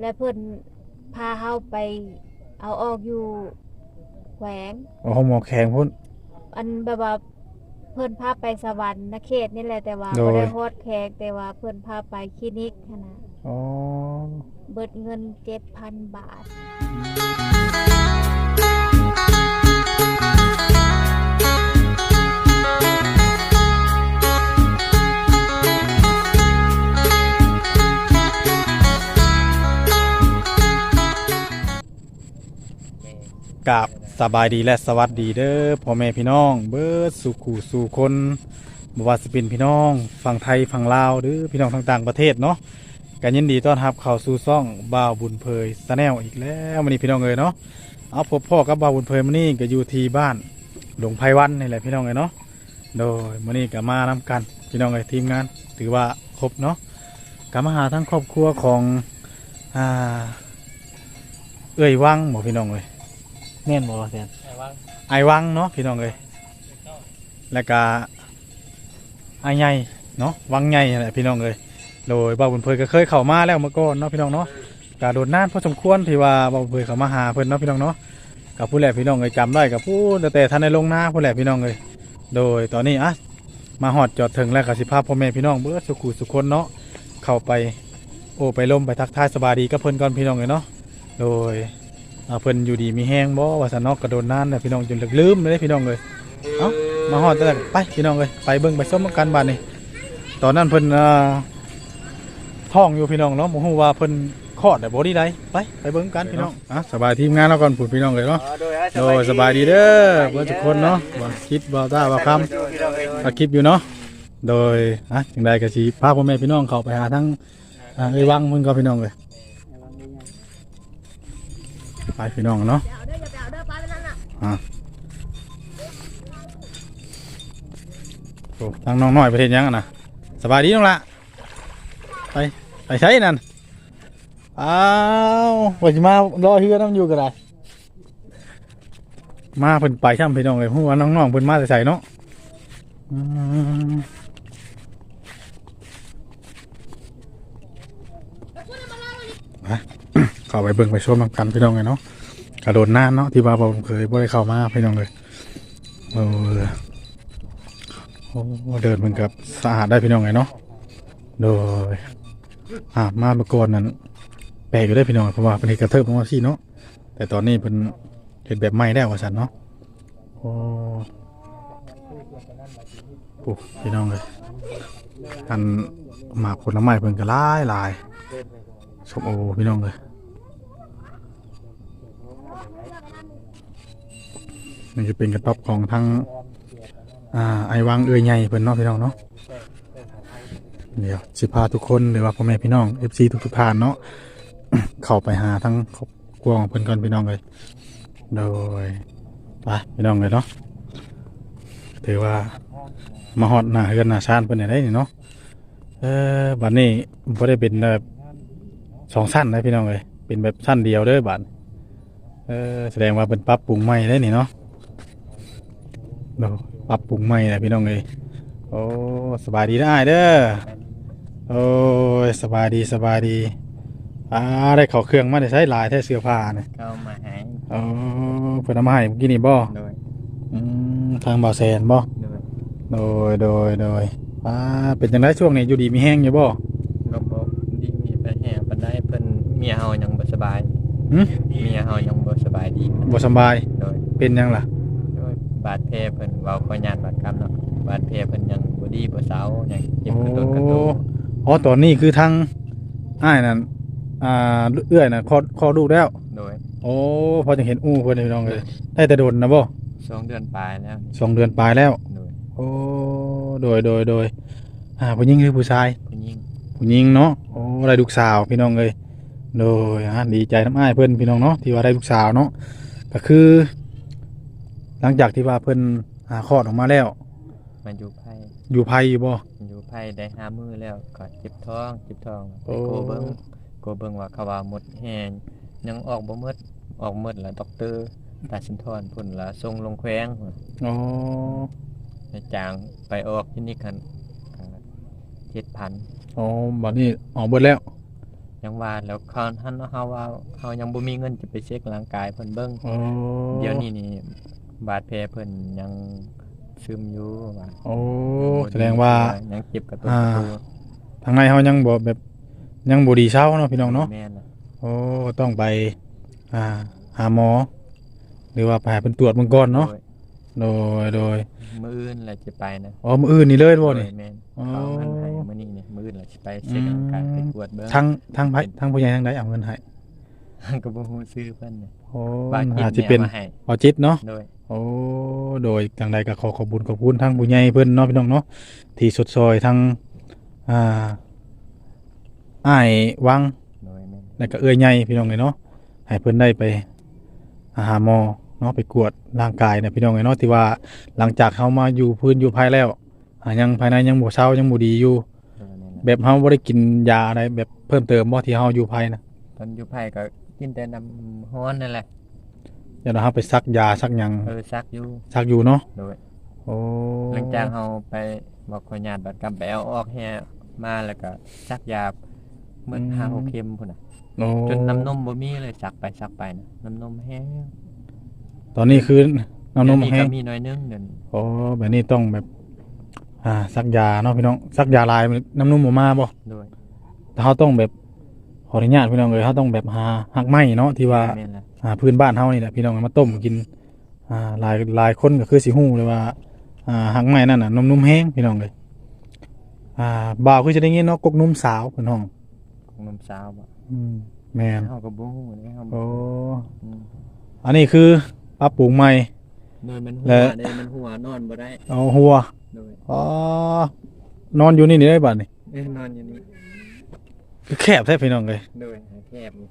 และเพิ่นพาเฮาไปเอาออกอยู่แขวงโอ้หมอแข็งพุ่น อันแบบว่าเพิ่นพาไปสวรรค์นะเขตนี่แหละแต่ว่าโดย บ่ได้ฮอดแขกแต่ว่าเพิ่นพาไปคลินิกหั้นนะอ๋อ เบิดเงิน7,000 บาท กับสบายดีและสวัสดีเด้อพ่อแม่พี่น้อง เบิร์ดสู่ขู่สู่คนบว่าสิเป็นพี่น้องฝั่งไทยฝั่งลาวหรือพี่น้องทางต่างประเทศเนาะกันยินดีต้อนรับเข้าสู่ซ่องบ่าวบุญเพยสแนลอีกแล้วมื้อนี้พี่น้องเอ้ยเนาะเอาพบพ่อกับบ่าวบุญเพยมื้อนี้ก็อยู่ที่บ้านหลวงไพวันนี่แหละพี่น้องเอ้ยเนาะโดยมื้อนี้ก็มานํกันพี่น้องเอ้ยทีมงาน ถือว่าครบเนาะก็มาหาทั้งครอบครัวของอ่าเอ้ยวังบ่พี่น้องเอ้ย แม่นบ่แซนไอวังเนาะพี่น้องเอ้ยแล้วก็ไอใหญ่เนาะวังใหญ่นั่นแหละพี่น้องเอ้ยโดยบ่าวบุญเพยก็เคยเข้ามาแล้วเมื่อก่อนเนาะพี่น้องเนาะกาโดดนานพอสมควรที่ว่าบ่าวบุญเพยเข้ามาหาเพิ่นเนาะพี่น้องเนาะกับผู้แหละพี่น้องเอ้ยจำได้กับผู้ตั้งแต่ท่านในลงหน้าผู้แหละพี่น้องเอ้ยโดยตอนนี้อะมาฮอดจอดถึงแล้วก็สิพาพ่อแม่พี่น้องเบิดสุขุสุคนเนาะเข้าไปโอ้ไปลมไปทักทายสบายดีกับเพิ่นก่อนพี่น้องเอ้ยเนาะโดย เพิ่นอยู่ดีมีแห้งบ่ว่าซั่นเนาะกระโดดน้ำเนี่ยพี่น้องจนลืมเลยเด้พี่น้องเลยเอ้ามาฮอดแต่ไปพี่น้องเลยไปเบิ่งไปชมกันบ้านนี่ตอนนั้นเพิ่นอ่าท้องอยู่พี่น้องเนาะบ่ฮู้ว่าเพิ่นคลอดได้บ่ดีใดไปไปเบิ่งกันพี่น้องอะสบายทีมงานเราก่อนพูดพี่น้องเลยเนาะโดยสบายดีเด้อเบิ่ทุกคนเนาะบ่คิดบ่ตาบ่คำก็คลิปอยู่เนาะโดยอะจังไดก็สิพาพ่อแม่พี่น้องเข้าไปหาทั้งอ่าเอ้ยวังเพิ่นก็พี่น้องเลย ไปพี่น้องเนาะโอ้ทางน้องน้อยประเทศยังอะนะสบายดีน้องละไปไปใช้นั่นอ้าวว่าจะมารอเฮือน้ำอยู่ก็ได้มาเพิ่นไปช่ำพี่น้องเลยหัวาน้องๆเพิ่นมาใส่เนาะอืม เข้าไปเบิ่งไปชมนำกันพี่น้องเลยเนาะกระโดดน้ำเนาะที่ว่าผมเคยบ่ได้เข้ามาพี่น้องเลยเออโอ้เดินเหมือนกับสะอาดได้พี่น้องไงเนาะโดยอาบมาเมื่อก่อนนั้นแปลกอยู่ได้พี่น้องเพราะว่าเป็นเห็ดกระเทิบของที่เนาะแต่ตอนนี้เป็นเห็ดแบบใหม่ได้วว่าสันเนาะโอ้โอ้พี่น้องเลยอันหมากผลไม้เพิ่นก็หลายหลายสมโอพี่น้องเลย นี่จะเป็นกระต๊อบของทั้งอ่าไอวังเอ่ยใหญ่เพิ่นเนาะพี่น้องเนาะเดี๋ยวสิพาทุกคนหรือว่าพ่อแม่พี่น้อง FC ทุกทุกๆท่านเนาะเข้าไปหาทั้งครอบครัวของเพิ่นก่อนพี่น้องเลยโดยไปพี่น้องเลยเนาะถือว่ามาฮอดหน้าเฮือนหน้าชานเพิ่นได้นี่เนาะเออบัดนี้บ่ได้เป็นแบบสองชั้นนะพี่น้องเลยเป็นแบบชั้นเดียวเด้อบัดเออแสดงว่าเป็นปรับปรุงใหม่ได้นี่เนาะ เราปรับปรุงใหม่นะพี่น้องเอ้ยโอ้สบายดีได้เด้อโอ้ยสบายดีสบายดีอ่าได้เข้าเครื่องมาได้ใช้หลายแท้เสื้อผ้าเนี่ยเข้ามาหายโอ้เพิ่นเอามาให้เมื่อกี้นี่บ่โดยอืมทางบ่อแซนบ่โดยโดยโดยโดยอ่าเป็นจังไดช่วงนี้อยู่ดีมีแห้งอยู่บ่ก็บอกดีมีไปแห่ปันได้เพิ่นเมียเฮายังบ่สบายหึเมียเฮายังบ่สบายดีบ่สำบายโดยเป็นหยังล่ะโดย บาดแผลเพิ่นเว้าขอญาตบาดกรรมเนาะบาดแผลเพิ่นยังบ่ดีบ่เซายังเจ็บโอ้กระตุกกระตุกอ๋อตอนนี้คือทางอ้ายนั่นอ่าเอื้อยน่ะคลอดคลอดลูกแล้วโดยโอ้พอจะเห็นอู้เพิ่นพี่น้องเลยได้แต่โดนนะบ่สองเดือนปลายแล้วสองเดือนปลายแล้วโดยโอ้โดยโดยโดยอ่าผู้หญิงหรือผู้ชายผู้หญิงผู้หญิงเนาะโอ้ได้ลูกสาวพี่น้องเลยโดยอ่าดีใจน้ำอ้ายเพิ่นพี่น้องเนาะที่ว่าได้ลูกสาวเนาะก็คือ หลังจากที่ว่าเพิ่นหาคลอดออกมาแล้ว มาอยู่ไผอยู่ไผอยู่บ่ อยู่ไผได้ห้ามื้อแล้วก็เจ็บท้องเจ็บท้องโอ้ไปโกเบิ่งโกเบิ่งว่าเขาว่าหมดแฮงยังออกบ่หมดออกหมดแล้วด็อกเตอร์ตาสินทรพุ่นละส่งลงแขวงอ๋อในจางไปออกที่นี่คันเจ็ดพันอ๋อบัดนี้ออกเบิดแล้วยังว่าแล้วเขาท่านเฮาว่าเฮายังบ่มีเงินจะไปเช็คร่างกายเพิ่นเบิ่งโอ้เดี๋ยวนี้นี่ บาดแผลเพิ่นยังซึมอยู่ว่าโอ้แสดงว่า ยังเจ็บกระตุ้นอ่ากระตุ้นทางในเฮายังบ่แบบยังบ่ดีเช้าเนาะพี่น้องเนาะแม่นล่ะโอ้ต้องไปอ่าหาหมอ หรือว่าไปให้เพิ่นตรวจเบิ่งก่อนเนาะโดยโดยโดยมื้ออื่นแหละสิไปนะอ๋อมื้ออื่นนี่เลยบ่นี่โดยแม่นอ๋อ เขาเอาเงินให้มื้อนี้นี่มื้ออื่นแหละสิไปเช็คร่างกายไปตรวจเบิ่ง ทางทางไผทางผู้ใหญ่ทางใดเอาเงินให้ก็บ่ฮู้ชื่อเพิ่นน่ะโอ้ว่ากินอาจสิเนี่ยเป็นมาให้พอจิตเนาะ โดย โอ้โดยทางใดก็ขอขอบคุญขอบคุณทางผู้ใหญ่เพิ่นเนาะพี่น้องเนาะที่สดซอยทางอ่าอ้ายวังแล้วก็เอื้อยใหญ่พี่น้องเลยเนาะให้เพิ่นได้ไปหาหมอเนาะไปกวดร่างกายนะพี่น้องเลยเนาะที่ว่าหลังจากเฮามาอยู่พื้นอยู่ภายแล้วยังภายในยังบ่เช้ายังบ่ดีอยู่ แบบเฮาบ่ได้กินยาอะไรแบบเพิ่มเติมบ่ที่เฮาอยู่ภายนะตอนอยู่ไผก็กินแต่น้ำร้อนนั่นแหละ เดี๋ยวเราเฮาไปซักยาซักหยังเออซักอยู่ซักอยู่เนาะโดยโอ้หลังจากเฮาไปบอกขอญาติบัดกำไปเอาออกแฮมาแล้วก็ซักยาเหมือนหาหกเข็มพุ่นน่ะโอ้จนน้ำนมบ่มีเลยซักไปซักไปนะน้ำนมแห้งตอนนี้คือน้ำนมเดี๋ยวแห้ก็งมีน้อยนึงเดี๋ยวนี้โอ้แบบนี้ต้องแบบ อ่าซักยาเนาะพี่น้องซักยาลายน้ำนมบ่มาบ่ โดยแต่เขาต้องแบบขออนุญาตพี่น้องเลยเขาต้องแบบหาหักไม้เนาะที่ว่าแม่นล่ะ อ่าพื้นบ้านเฮานี่แหละพี่น้องเอามาต้มกินอ่าหลายหลายคนก็คือสิฮู้เลยว่าอ่าหักไม้นั่นน่ะนมนุ่มแห้งพี่น้องเลยอ่าบ่าวคือจะได้ยินเนาะกกนุ่มสาวพี่น้องของนมสาวบ่อืมแม่นเฮาก็บ่ฮู้เลยเฮาโอ้อืมอันนี้คือปรับปรุงใหม่ นอนมันหัและวได้มันหัวนอนบ่ได้เอาหัวโดยอ๋อนอนอยู่นี่นี่ได้บัดนี่เอ้ยนอนอยู่นี่คือแคบแท้พี่น้องเลย โดยหาแคบนี่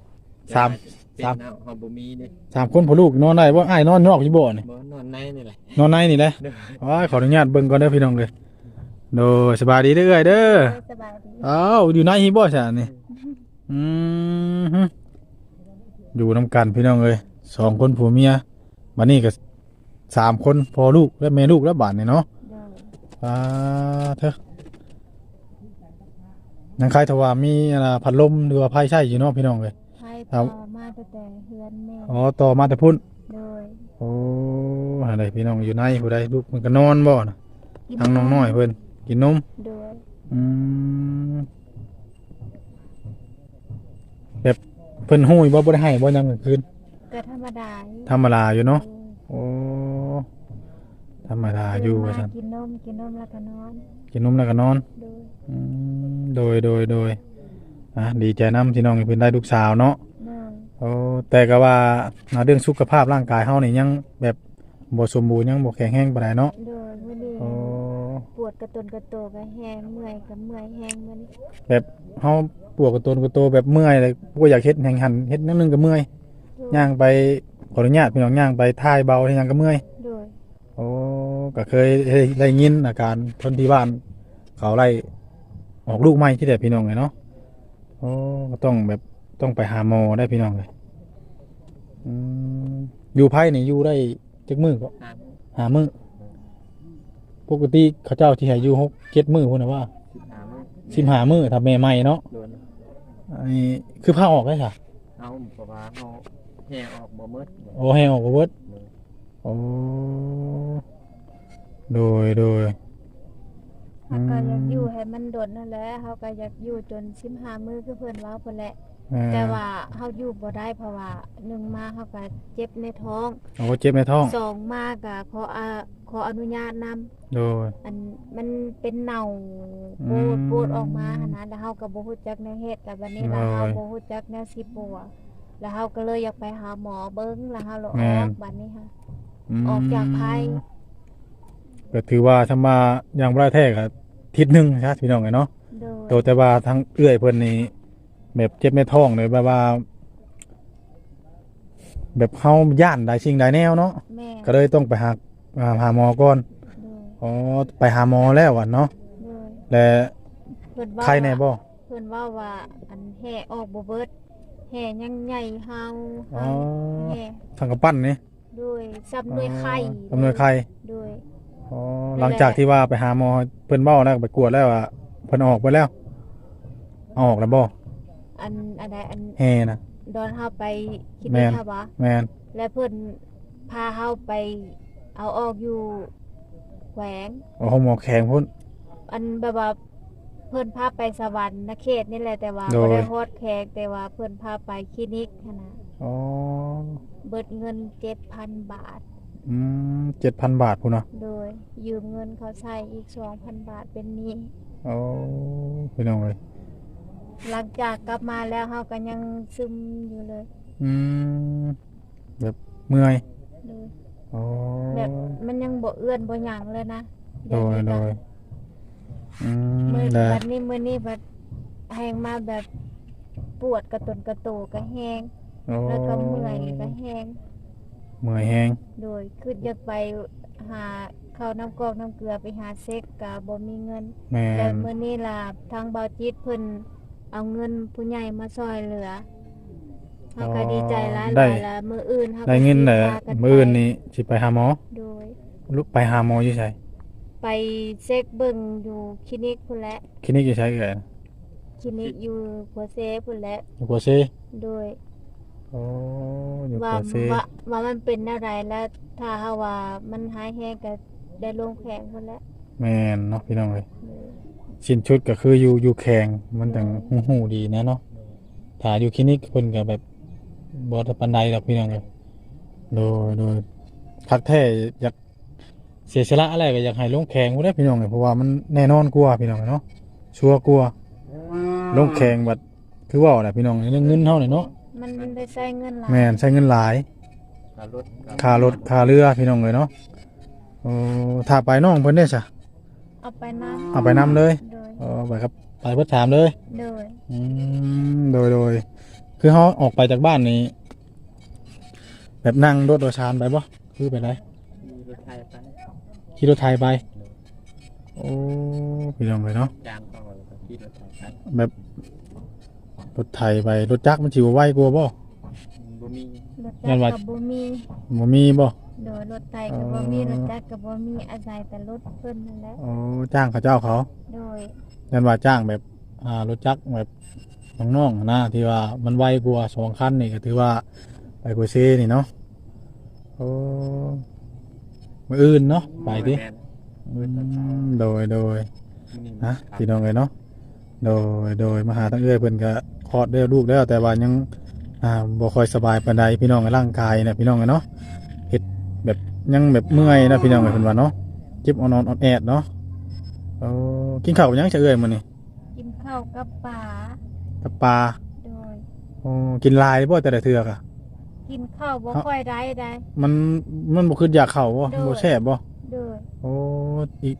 สาม เป็นสามเฮาเฮาบ่มีเด้สามคนพ่อลูกนอนได้บ่อ้ายนอนนอกอยู่บ่นี่บ่นอนในนี่แหละนอนในนี่แหละโดยว้ายขออนุญาตเบิ่งก่อนเด้อพี่น้องเลยโดยสบายดีเด้อเอ้ยเด้อสบายดีอ้าวอยู่ในฮีบ่ซะนี่อืมฮึอยู่นํกันพี่น้องเอ้ยสองคนผัวเมียบัดนี้ก็สามคนพ่อลูกและแม่ลูกแล้วบาดนี่เนาะ โดยอ่าเถอะยังใครถ้าว่ามีอะไรพัดลมหรือว่าไฟใช้อยู่เนาะพี่น้องเอ้ยให้ครัต่บอมาตั้งแต่เฮือนแม่อ๋อต่อมาแต่พุ่นโดย โอ้อะไรพี่น้องอยู่ในผู้ใดลูกมันก็นอนบ่นะทางน้องน้อยเพิ่นกินนมโดยอืมแบบเพิ่นหู้ยบ่บ่ได้ให้บ่ยามกลางคืนก็ธรรมดาอยู่ธรรมดาอยู่เนาะเออโอ้ธรรมดาอยู่ว่าซั่นกินนมกินนมแล้วก็นอน กินนมแล้วก็นอนโดยอืมโดยโดยโดยอะดีใจนํที่น้องเพิ่นได้ลูกสาวเนาะ โดยโอ้แต่ก็ว่าอ่าเรื่องสุขภาพร่างกายเฮานี่ยังแบบบ่สมบูรณ์ยังบ่แข็งแรงปานใดเนาะโดยมื้อนี้โอ้ปวดกระตุนกระโตก็แห้งเมื่อยก็เมื่อยแห้งมื้อนี้แบบเฮาปวดกระตนกระโตแบบเมื่อยเลยบ่อยากเฮ็ดแห่งหันเฮ็ดนิดนึงก็เมื่อยโดยย่างไปขออนุญาตพี่น้องย่างไปท่ายเบาที่ยังก็เมื่อยโดยโอ้ก็เคยได้ยินอาการคนที่บ้าน เขาไล่ออกลูกใหม่ที่แต่พี่น้องเลยเนาะโอ้ก็ต้องแบบ ต้องไปหาหมอได้พี่น้องเลยอืมอยู่ไพ่นี่อยู่ได้จักมือก็ครับหามือปกติเขาเจ้าที่ให้อยู่หกเจ็ดมือพุ่นนะว่าหามื้อสิบหามือทำแม่ใหม่เนาะโดนอันนี้คือผ้าออกได้ค่ะ เอาเพราะว่าเฮาแห่ออกบ่หมดโอ้ให้ออกบ่เบิดโอ้โดยโดย เฮาก็อยากอยู่ให้มันโดดนั่นแหละเฮาก็อยากอยู่จน15มื้อคือเพิ่นเว้าพุ่นแหละเอ่อแต่ว่าเฮาอยู่บ่ได้เพราะว่าหนึ่งมาเฮาก็เจ็บในท้องโอ้เจ็บในท้องสองมาก็ขออาขออนุญาตนำโดยอันมันเป็นเน่าอืปูมดปูดออกมาหันนะแล้วเฮาก็บ่ฮู้จักแนวเฮ็ดแต่บัดนี้แล้วโอ้ยเฮาบ่ฮู้จักแนวสิปัวแล้วเฮาก็เลยอยากไปหาหมอเบิ่งแล้วเฮาเลยอแม่อนกบัดนี้ค่ะมออกจากภัย ก็ถือว่าถ้ามาอย่างบ่ได้แท้ก็ทิศหนึงใช่พี่น้องไงเนาะโดยโตแต่ว่าทั้งเอื้อยเพิ่นนี่แบบเจ็บในท้องเลยแบบว่า แบบเฮาย่านใดสิ่งใดแนวเนาะแม่ก็เลยต้องไปหาอ่าหาหมอก่อนโดยอ๋อไปหาหมอแล้วอะเนาะโดยและเพิ่นว่าใครแน่บ่ เพิ่นว่าว่าอันแห่ออกบ่เบิดแห่ยังใหญ่เฮาอ๋อ แห่ทางกระปั้นนี่โดยซับหน่วยไข่อำนวยไข่โดย อ๋อนั่นแหละหลังจากที่ว่าไปหาหมอเพิ่นเบ้าแล้วก็ไปกวดแล้วอะเพิ่นออกไปแล้วเอาออกแล้วบ่อันอันนใดอันแห่นะ ดอนเฮาไปคิดแม่นี่นค่ะบ่แม่นและเพิ่นพาเฮาไป เอาออกอยู่แขวง โอ้โหหมอแข็งพุ่น อันแบบว่าเพิ่นพาไปสวรรค์นเขตนี่แหละแต่ว่าโดย บ่ได้ฮอดแขกแต่ว่าเพิ่นพาไปคลินิกหั้นนะอ๋อเบิดเงิน 7,000 บาท อืม7,000บาทพุ่นเนาะโดย ยืมเงินเขาใช้อีก2,000บาทเป็นหนี้โอ้พี่น้องเอ้ยหลังจากกลับมาแล้วเฮาก็ยังซึมอยู่เลยอืมแบบเมื่อยโดยโอ้แบบมันยังบ่เอื้อนบ่หยังเลยนะโดยโดยอืมมื้อได้บัดนี้มื้อนี้บัดแฮงมาแบบปวดกระตุนกระโตกระแฮงโอ้แล้วก็เมื่อยกระแฮง เมื่อยแฮงโดยคืออยากไปหาข้าวน้ำกอกน้ำเกลือไปหาเซ็กก็บ่มีเงินแม่แล้วนมื้อนี้ล่ะทางเบาจิตเพิ่นเอาเงินผู้ใหญ่มาซอยเหลือเฮาก็ดีใจหลายได้ๆแล้วมื้ออื่นเฮาก็ได้เงินสิเด้อพากัไปมื้ออื่นนี้สิไปหาหมอโดยลูกไปหาหมออยู่ไสไปเซ็กเบิ่งอยู่คลินิกพุ่นแหละ คลินิกอยู่ไสเอ่ยคลินิกอยู่หัวเซพุ่นแหละอยู่กัวเซโดย โอ้อยู่ว่ากัวเซว่าว่ามันเป็นอะไรแล้ว ถ้าเฮาว่ามันหายแฮงก็ได้ลงแขงพุ่นแหละแม่นเนาะพี่น้องเอ้ยโดยชิ้นชุดก็คืออยู่อยู่แข็งมันจังหูๆดีนะเนาะถ้าอยู่คลินิกเพิ่นก็แบบบ่ทันปานใดดอกพี่น้องเอ้ยโดยโดยคักแท้อยากเสียสละอะไรก็อยากให้ลงแข็งบ่ได้พี่น้องเอ้ยเพราะว่ามันแน่นอนกว่าพี่น้องเอ้ยเนาะชัวร์กว่าลงแข็งบัดคือเว้าแหละพี่น้องเรื่องเงินเฮานี่เนาะ มันได้ใช้เงินหลายแม่นใช้เงินหลายค่ารถก็ค่ารถค่าเรือพี่น้องเอ้ยเนาะโอ้ถ้าไปน้องเพิ่นได้ซะเอาไปน้ำเอาไปนำเลยโดยเออไปครับไปเพิ่นถามเลยโดยอืมโดยโดยคือเขาออกไปจากบ้านนี้แบบนั่งรถโดยสารไปบ่คือไปไหนมีรถไทยไปขี่รถไทยไปโอ้พี่น้องเลยเนาะจ้างเขาแล้วก็ขี่รถไทยไปแบบ รถไทยไปรถจักรมันสิบ่ไวกว่าบ่ บ่มีรถงั้จักนรว่ากับบ่มีบ่มีบ่โดยรถไตกับบ่มีอ๋อรถจักรกับบ่มีอาศัยแต่รถเพิ่นนั่นแหละโอ้จ้างเขาเจ้าเขาโดยยันว่าจ้างแบบอ่ารถจักรแบบน้องๆนะที่ว่ามันไวกว่าสองคันนี่ก็ถือว่าไปกว่าเซนี่เนาะโอ้มื้ออื่นเนาะไปดิแม่นอืมโดยโดย นี่นะพี่น้องเลยเนาะ โดย โดยมาหาทั้งเอ้อยเพิ่นก็ คลอดได้ลูกแล้วแต่ว่ายังอ่าบ่ค่อยสบายปานใดพี่น้องในร่างกายนะพี่น้องเอ้ยเนาะเฮ็ดแบบยังแบบเมื่อยนะพี่น้องเอ้ยเพิ่นว่าเนาะเจ็บอ่อนๆอ่อนแอดเนาะโอ้กินข้าวกับหยังจะเอ้อยมื้อนี้กินข้าวกับปลากับปลาโดยโอ้กินหลายบ่แต่ละเทื่อกอะกินข้าวบ่ค่อยได้ได้มันมันบ่คืออยากเข้าบ่โดยบ่แซ่บบ่โดยโอ้อี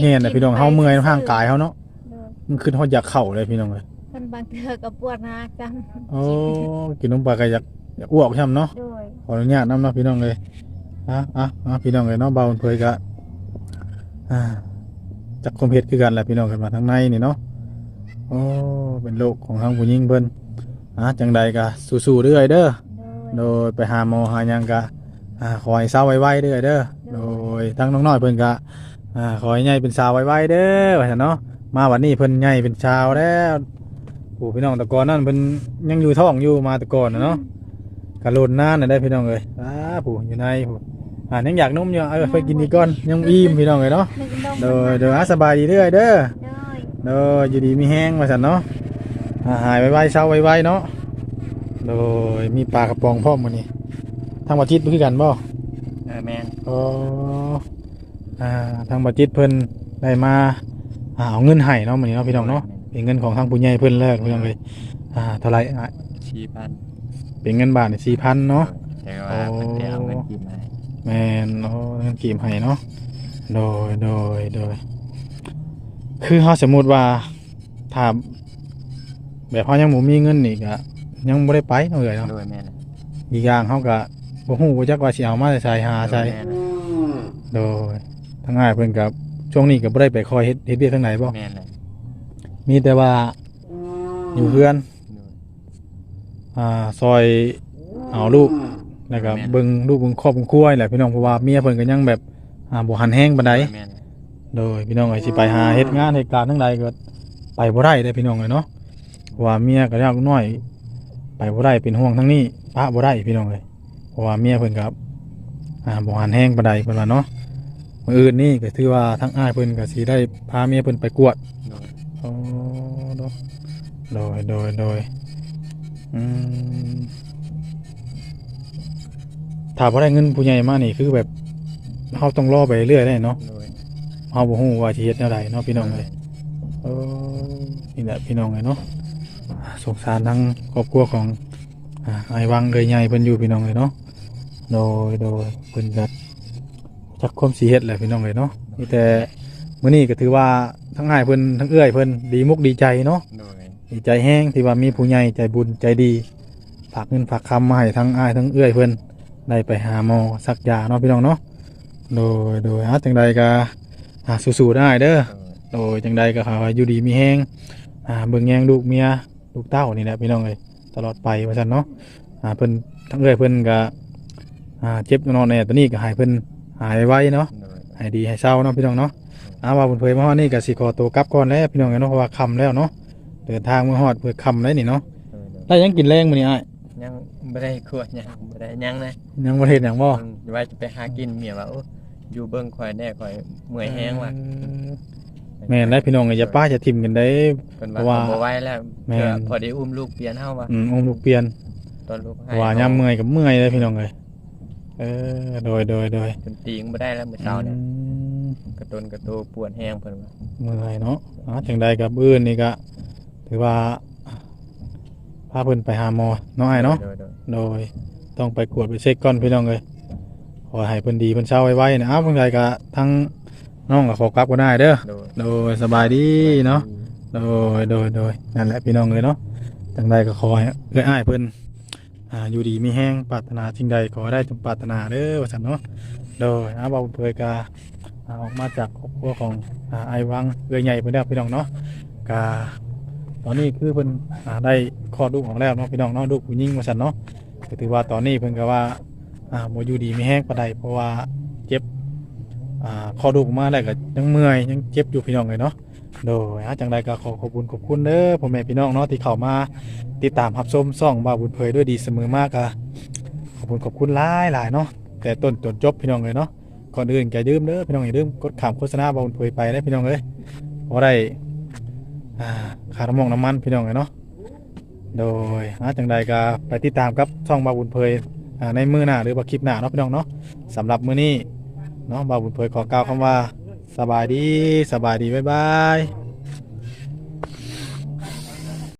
แน่น่ะพี่น้องเฮาเมื่อยร่างกายเฮาเนาะโดยมันคือเฮาอยากเข้าเลยพี่น้องเอ้ยเพิ่น บางเทื่อก็ปวดหนักจังโอ้กินลงไปก็อยากอยากอ้วกใช่ไหมเนาะโดยขออนุญาตน้ำเนาะพี่น้องเลยอะอะอะพี่น้องเลยเนาะเบาเผยกะอ่าจากคมเพชรคือกันแหละพี่น้องกันมาทางในนี่เนาะโอ้เป็นโรคของทางผู้หญิงเพิ่นอะจังใดกะสู้ๆเรื่อยเด้อ โดโดยยไปหาหมอหาหยังกะอ่าขอให้สาวไวๆเด้อเด้อ โดยทั้งน้องน้อยเพิ่นกะอ่าขอให้ใหญ่เป็นสาวไวๆเด้อว่าซั่นเนาะ มาวันนี้เพิ่นใหญ่เป็นสาวแล้ว ผู้พี่น้องแตะกอนนั่นเพิ่นยังอยู่ท้องอยู่มาแตะกอนน่ะเนาะกะโลนนานน่ะได้พี่น้องเอ้ยอ้าผู้อยู่ในผู้อ่ายังอยากนมอยู่เออไปกินดีก่อนยังอิ่มพี่น้องเอ้ยเนาะนึกนมโดยโดยอะสบายดีเด้อเด้อโดยโดยอยู่ดีมีแห้งว่าซั่นเนาะอ่าหายไวๆเช้าไวๆเนาะโดยมีปลากระป๋องพร้อมมื้อนี้ทางบัจิตคือกันบ่เออแม่นอ๋ออ่าทางบัจิตเพิ่นได้มาอ่าเอาเงินให้เนาะมื้อนี้เนาะพี่น้องเนาะ เป็นเงินของทางผู้ใหญ่เพิ่นแล้วพี่น้องเอ้ยอ่าเท่าไหร่อะ4,000เป็นเงินบาทนี่4,000เนาะแต่ว่าเพิ่นได้เอาเงินกี่มาให้แม่นเนาะเงินกีบให้เนาะโดยโดยโดยคือเขาสมมุติว่าถ้าแบบเขายังบ่มีเงินนี่ก็ยังบ่ได้ไปเนาะเอ้ยเนาะโดยแม่นน่ะอีกอย่างเขาก็บ่ฮู้บ่จักว่าสิเอามาใส่หาใส่โดยแม่นน่ะโดยทั้งง่ายเพิ่นก็ช่วงนี้ก็บ่ได้ไปคอยเฮ็ดเฮ็ดเวียกทางไหนบ่แม่นน่ะ มีแต่ว่าอยู่เพื่อนโดยอ่าซอยเอาลูกแล้วก็เบิ่งลูกเบิ่งครอบเบิ่งครัวนี่แหละพี่น้องเพราะว่าเมียเพิ่นก็ยังแบบอ่าบ่หันแฮงปานใดแม่นน่ะโดยพี่น้องไอ้สิไปหาเฮ็ดงานเหตุการณ์ทั้งใดก็ไปบ่ได้เด้อพี่น้องเอ้ยเนาะเพราะว่าเมียก็ยากน้อย ไปบ่ได้เป็นห่วงทั้งนี้ปะบ่ได้พี่น้องเลยเพราะว่าเมียเพิ่นกับอ่าบ่หันแห้งปานใดเพิ่นว่าเนาะมื้ออื่นนี่ก็ถือว่าทั้งอ้ายเพิ่นก็สิได้พาเมียเพิ่นไปกวด โดยอ๋อโดยโดยโดยโดยอืมถ้าบ่ได้เงินผู้ใหญ่มานี่คือแบบเฮาต้องรอไปเรื่อยได้เนาะโดยเฮาบ่ฮู้ว่าสิเฮ็ดแนวใดเนาะพี่น้องเอ้ยเออนี่แหละพี่น้องเอ้ยเนาะอ่าสงสารทั้งครอบครัวของอ่าไอ้วังเอ้ยใหญ่เพิ่นอยู่พี่น้องเอ้ยเนาะโดยโดยเพิ่นก็จักความสิเฮ็ดแหละพี่น้องเอ้ยเนาะมีแต่มื้อนี้ก็ถือว่า ทั้งอ้ายเพิ่นทั้งเอื้อยเพิ่นดีมุกดีใจเนาะโดยดีใจแห้งที่ว่ามีผู้ใหญ่ใจบุญใจดีฝากเงินฝากคำมาให้ทั้งอ้ายทั้งเอื้อยเพิ่นได้ไปหาหมอสักยาเนาะพี่น้องเนาะโดยโดยฮะจังใดก็หาสู้ๆได้เด้อโดยโดยจังใดก็ขอให้อยู่ดีมีแห้งอ่าเบิ่งแยงลูกเมียลูกเต้านี่แหละพี่น้องเอ้ยตลอดไปว่าซั่นเนาะอ่าเพิ่นทั้งเอื้อยเพิ่นก็อ่าเจ็บนอนแน่ตอนนี้ก็ให้เพิ่นหายไวเนาะโดยให้ดีให้เศร้าเนาะพี่น้องเนาะ อาว่าบุญเผยมาฮอดนี่ก็สิขอตัวกลับก่อนแล้วพี่น้องเอ้ยเนาะเพราะว่าค่ำแล้วเนาะเดินทางมาฮอดเพื่อค่ำแล้วนี่เนาะโดยโดยได้หยังกินแรงมื้อนี้อ้ายยังบ่ได้ขวดยังบ่ได้ยังนะยังบ่ได้เฮ็ดหยังบ่อืมว่าจะไปหากินเมียว่าโอ้อยู่เบิ่งข่อยแน่ข่อยเมื่อยแฮงว่ะแม่นได้พี่น้องเอ้ยอย่าป้าจะทิ่มกันได้เพิ่นเพราะว่าว่าบ่ไหวแล้วแม่นเพื่อพอได้อุ้มลูกเปลี่ยนเฮาว่ะอืมองค์ลูกเปลี่ยนตอนลูกเพให้ราะว่าย่ํเมื่อยก็เมื่อยเลยพี่น้องเอ้ยเออโดยโดยโดยจนตีงบ่ได้แล้วมื้อเช้าเนี่ยอืมก ระตนกระโตปวดแฮงเพิ่นว่าเมื่อยเนาะอ่าจังใดกับอื่นนี่ก็ถือว่าพาเพิ่นไปหาหมอเนาะอ้ายเนาะ โดยโดยโดยต้องไปกวดไปเช็คก่อนพี่น้องเลยขอให้เพิ่นดีเพิ่นเช้าไว้ๆนะอ้าวบางทีก็ทั้งน้องก็ขอกลับก็ได้เด้อโดยโดยสบายดีเนาะโดยโดยโดยนั่นแหละพี่น้องเลยเนาะจังใดก็ขอให้เอื้ออ้ายเพิ่นอ่าอยู่ดีมีแห้งปรารถนาสิ่งใดขอได้จงปรารถนาเด้อว่าซั่นเนาะโดยอาบ่าวเผยกา ออกมาจากครอบครัวของอไอ้วังเอื้อใหญ่เพิ่นแล้วพี่น้องเนาะกาตอนนี้คือเพิ่นอได้คลอดลูกออกแล้วเนาะพี่น้องเนาะลูกผู้หญิงว่าซั่นเนาะก็ถือว่าตอนนี้เพิ่นก็ว่าอ่าโมอยู่ดีไม่แห้งปานใดเพราะว่าเจ็บอ่าคอดูกมาแล้วก็ยังเมื่อยยังเจ็บอยู่พี่น้องเลยเนาะโดยจังใดก็ขอขอบคุณขอบคุณเด้อพ่อแม่พี่น้องเนาะที่เข้ามาติดตามรับชมซ่องบ่าวบุญเผยด้วยดีเสมอมากอะขอบคุณขอบคุณหลายหลายเนาะแต่ต้นจนจบพี่น้องเลยเนาะ ก่อนอื่นอย่าลืมเด้อพี่น้องอย่าลืมกดขามโฆษณาบ่าวบุญเผยไปได้พี่น้องเอ้ยพราได้อ่าค่าน้ำมันน้ำมันพี่น้องเลยเนาะโดยอะจังใดก็ไปติดตามกับช่องบาบุญเพยในมือหน้าหรือว่าคลิปหน้าเนาะพี่น้องเนาะสำหรับมื้อนี้เนาะบาบุญเพยขอกล่าวคำว่าสบายดีสบายดีบ๊ายบาย